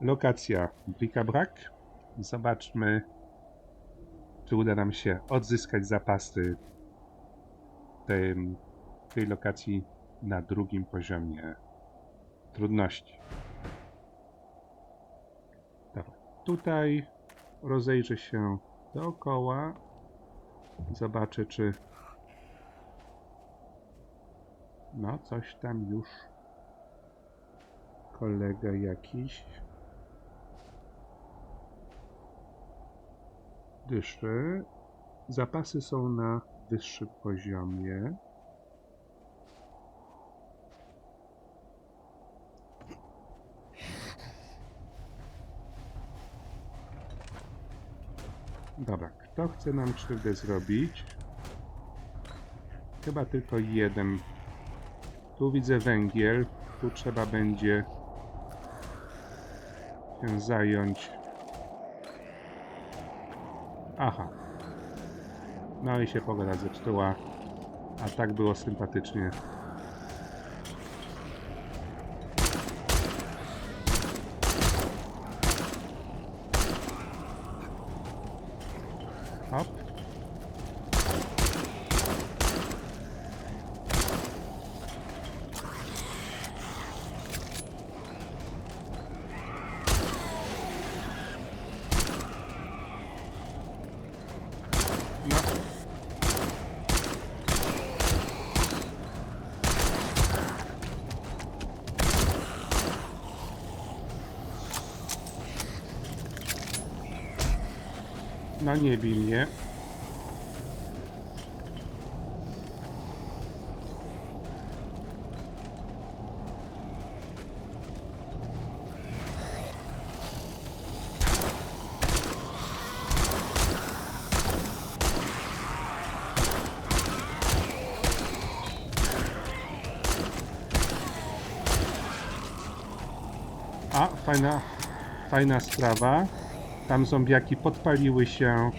Lokacja Bric-a-Brac. Zobaczmy, czy uda nam się odzyskać zapasy tej, tej lokacji na drugim poziomie trudności. Dobra. Tutaj rozejrzę się dookoła. Zobaczę, czy no, coś tam już kolega jakiś dyszy. Zapasy są na wyższym poziomie. Dobra, kto chce nam krzywdę zrobić? Chyba tylko jeden. Tu widzę węgiel. Tu trzeba będzie się zająć. Aha. No i się pogoda zepsuła. A tak było sympatycznie. No. No nie bij mnie. A, fajna, fajna sprawa. Tam zombiaki podpaliły się.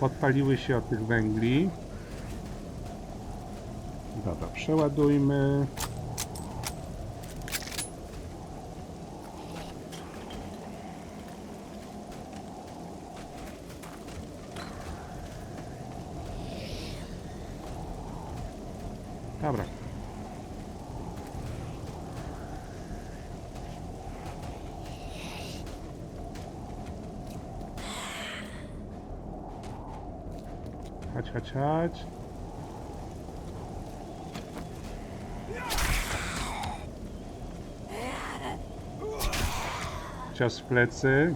Podpaliły się od tych węgli. Przeładujmy. Dobra. Chodź, chodź, chodź. Cios w plecy.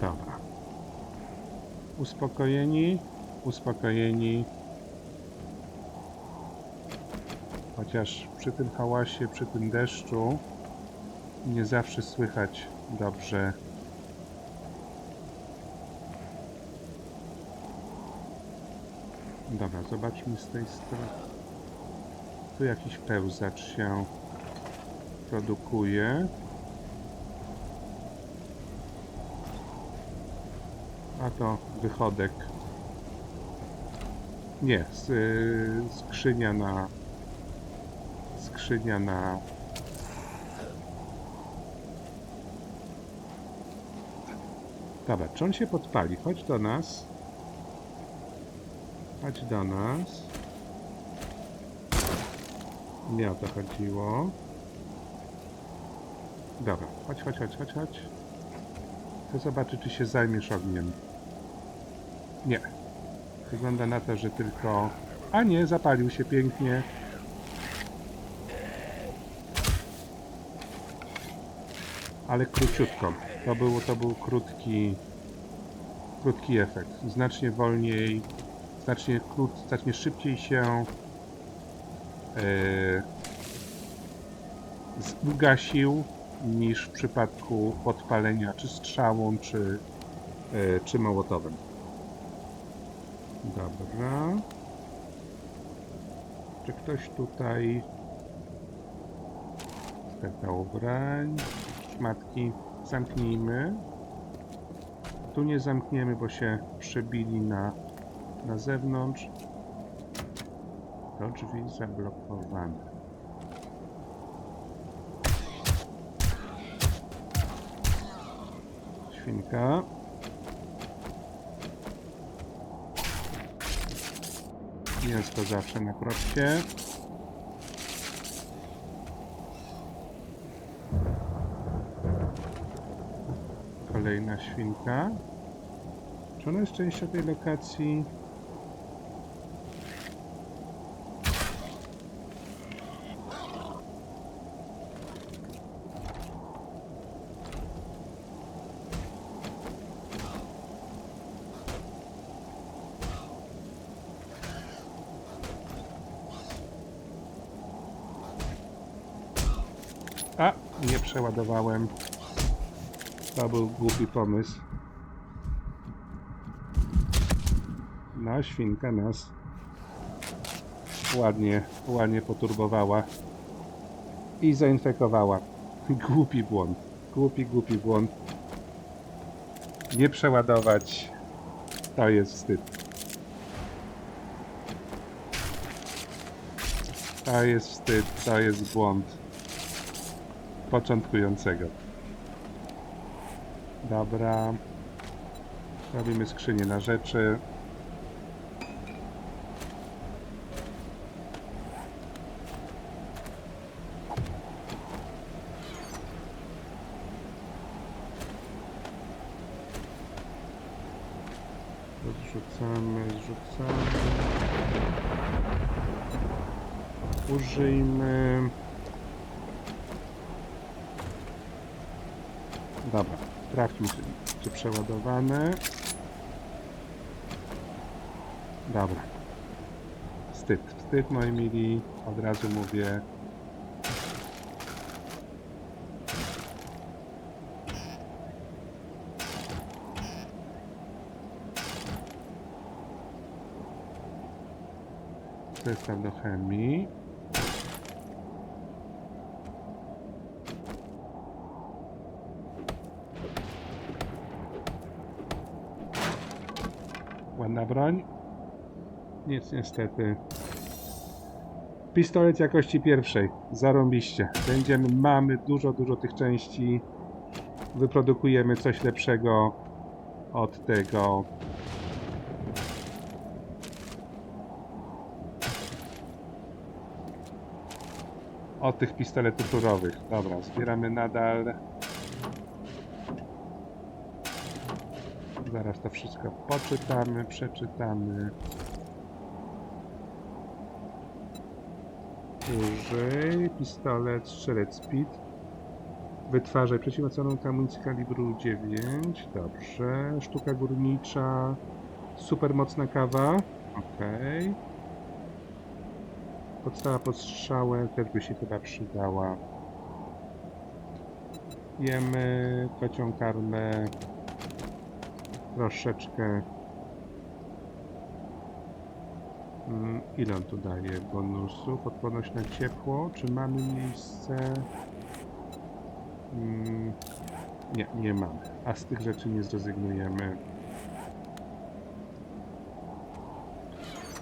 Dobra. Uspokojeni, uspokojeni. Chociaż przy tym hałasie, przy tym deszczu nie zawsze słychać dobrze. Dobra, zobaczmy z tej strony. Tu jakiś pełzacz się produkuje. A to wychodek. Nie, y, skrzynia na. Skrzynia na. Dobra, czy on się podpali? Chodź do nas. Chodź do nas. Nie o to chodziło. Dobra, chodź, chodź, chodź, chodź, chodź. Chcę zobaczyć, czy się zajmiesz ogniem. Nie. Wygląda na to, że tylko... A nie, zapalił się pięknie. Ale króciutko. To był, to był krótki, krótki efekt. Znacznie wolniej znacznie, krót, znacznie szybciej się e, z- ugasił niż w przypadku podpalenia czy strzałą, czy, e, czy mołotowem. Dobra. Czy ktoś tutaj brań? Szmatki. Zamknijmy. Tu nie zamkniemy, bo się przebili na, na zewnątrz. To drzwi zablokowane. Świnka. Mięsko zawsze na propsie. Kolejna świnka. Czy ona jest częścią tej lokacji? A, nie przeładowałem. To był głupi pomysł. No, świnka nas ładnie, ładnie poturbowała i zainfekowała. Głupi błąd. Głupi, głupi błąd. Nie przeładować. To jest wstyd. To jest wstyd, to jest błąd początkującego. Dobra. Robimy skrzynię na rzeczy. Zrzucamy, zrzucamy. Użyjmy. Dobra, czy, czy przeładowane. Dobra. Wstyd, wstyd moi mili, od razu mówię. Zestaw do chemii. Ładna broń. Nic niestety. Pistolet jakości pierwszej. Zarąbiście. Będziemy, mamy dużo, dużo tych części. Wyprodukujemy coś lepszego od tego. Od tych pistoletów rurowych. Dobra, zbieramy nadal. Zaraz to wszystko poczytamy, przeczytamy. Użyj pistolet strzelec speed. Wytwarzaj przeciwmaconą amunicję kalibru 9. Dobrze. Sztuka górnicza. Super mocna kawa. Okej. Podstawa pod strzałę też by się chyba przydała. Jemy kocią karmę troszeczkę. Mm, Ile on tu daje bonusów? Odporność na ciepło. Czy mamy miejsce? Mm, Nie, nie mamy. A z tych rzeczy nie zrezygnujemy.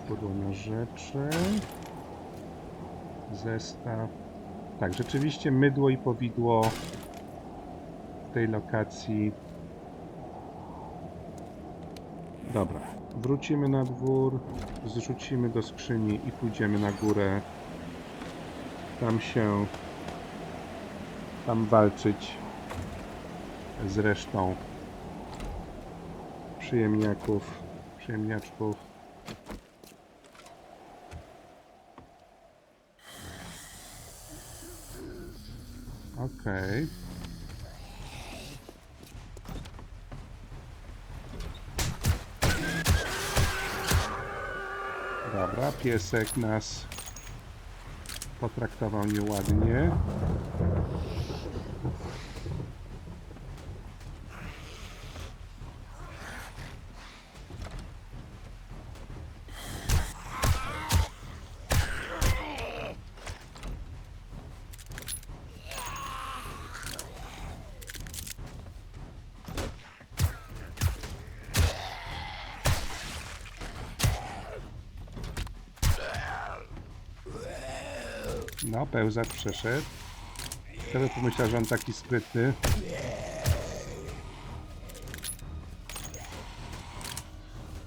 Pudło na rzeczy. Zestaw. Tak, rzeczywiście mydło i powidło w tej lokacji Dobra, wrócimy na dwór, zrzucimy do skrzyni i pójdziemy na górę. Tam się, tam walczyć z resztą przyjemniaków, przyjemniaczków. Okej. Dobra, piesek nas potraktował nieładnie. No, pełzak przeszedł. Kto by pomyślał, że on taki sprytny?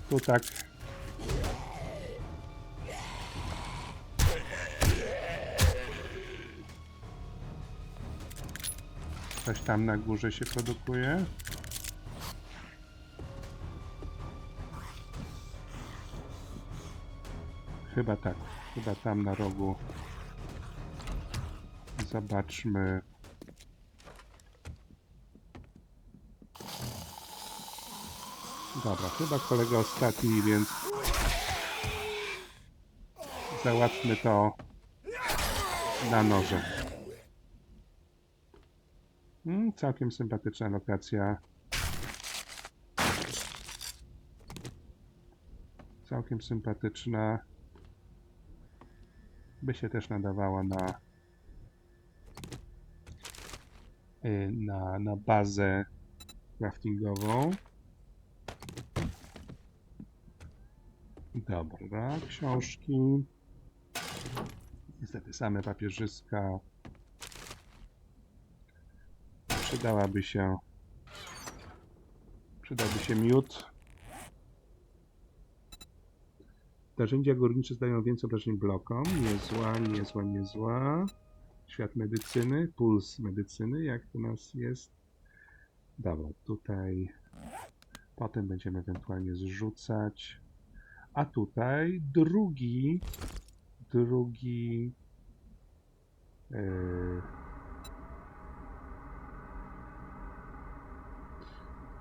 Tu tak. Coś tam na górze się produkuje. Chyba tak. Chyba tam na rogu. Zobaczmy. Dobra, chyba kolega ostatni, więc załatwmy to na noże. Mm, całkiem sympatyczna lokacja. Całkiem sympatyczna. By się też nadawała na na, na bazę craftingową. Dobra, książki. Niestety same papierzyska. Przydałaby się przydałby się miód. Narzędzia górnicze zdają więcej obrażeń blokom. Niezła, niezła, niezła. Świat medycyny, puls medycyny, jak to nas jest. Dobra, tutaj potem będziemy ewentualnie zrzucać. A tutaj drugi, drugi yy,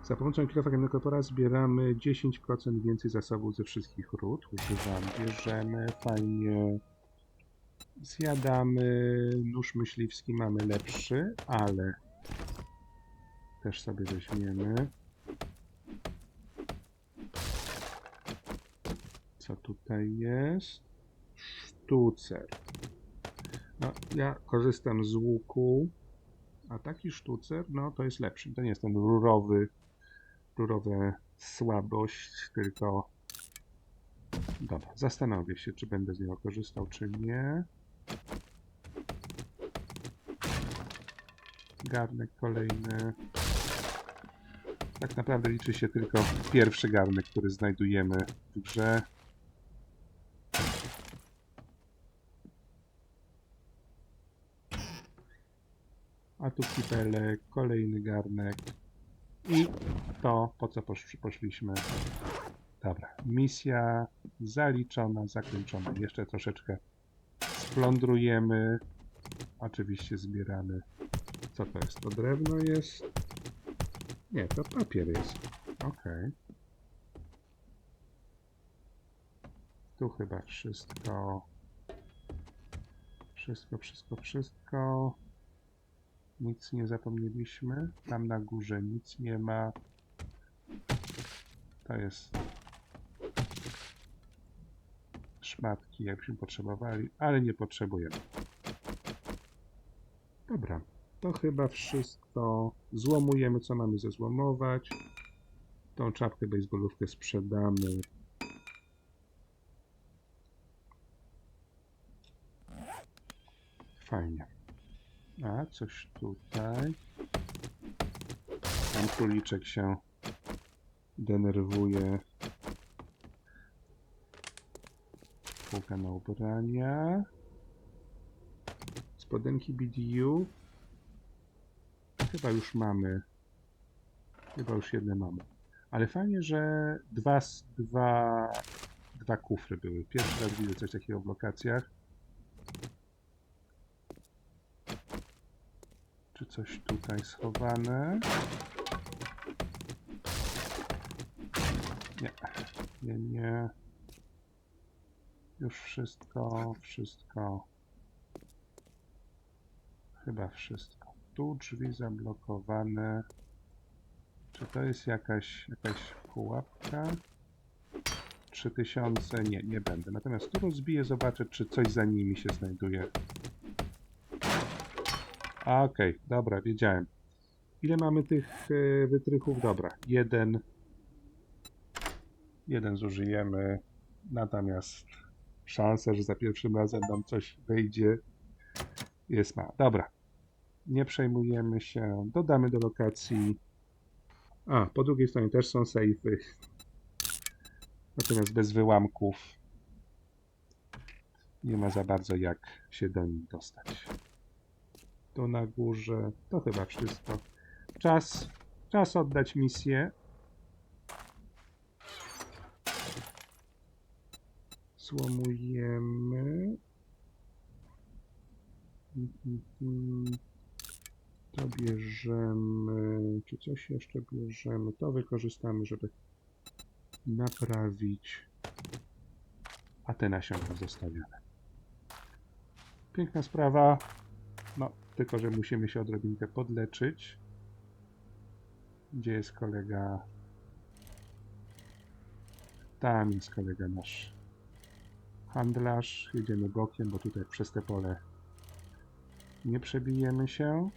Za pomocą kilofa kamiennego pora zbieramy 10% więcej zasobów ze wszystkich ród. Używamy, bierzemy, fajnie. Zjadamy. Nóż myśliwski mamy lepszy, ale też sobie weźmiemy. Co tutaj jest? Sztucer. No, ja korzystam z łuku, a taki sztucer, no to jest lepszy. To nie jest ten rurowy, rurowa słabość, tylko Dobra, zastanowię się, czy będę z niego korzystał, czy nie. Garnek kolejny. Tak naprawdę liczy się tylko pierwszy garnek, który znajdujemy w grze. A tu kibelek, kolejny garnek. I to, po co posz poszliśmy. Dobra, misja zaliczona, zakończona. Jeszcze troszeczkę splądrujemy. Oczywiście zbieramy. Co to jest? To drewno jest? Nie, to papier jest. Okej. Tu chyba wszystko. Wszystko, wszystko, wszystko. Nic nie zapomnieliśmy. Tam na górze nic nie ma. To jest szmatki, jakbyśmy potrzebowali, ale nie potrzebujemy. Dobra, to chyba wszystko. Złomujemy, co mamy zezłomować. Tą czapkę baseballówkę sprzedamy. Fajnie. A, coś tutaj. Tam króliczek się denerwuje. Półka na ubrania. Spodenki BDU. Chyba już mamy. Chyba już jedne mamy. Ale fajnie, że dwa, dwa, dwa kufry były. Pierwszy raz widzę coś takiego w lokacjach. Czy coś tutaj schowane? Nie, nie, nie. Już wszystko, wszystko. Chyba wszystko. Tu drzwi zablokowane. Czy to jest jakaś, jakaś pułapka? 3000? Nie, nie będę. Natomiast tu rozbiję, zobaczę, czy coś za nimi się znajduje. Okej, dobra, wiedziałem. Ile mamy tych e, wytrychów? Dobra, jeden. Jeden zużyjemy. Natomiast szansa, że za pierwszym razem nam coś wyjdzie, jest mała. Dobra. Nie przejmujemy się. Dodamy do lokacji. A, po drugiej stronie też są sejfy. Natomiast bez wyłamków nie ma za bardzo jak się do nich dostać. Tu na górze to chyba wszystko. Czas, czas oddać misję. Słomujemy. Mhm. To bierzemy. Czy coś jeszcze bierzemy? To wykorzystamy, żeby naprawić. A te nasiona zostawiamy. Piękna sprawa. No, tylko że musimy się odrobinkę podleczyć. Gdzie jest kolega? Tam jest kolega nasz handlarz. Jedziemy bokiem, bo tutaj przez te pole nie przebijemy się.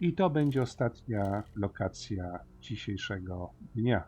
I to będzie ostatnia lokacja dzisiejszego dnia.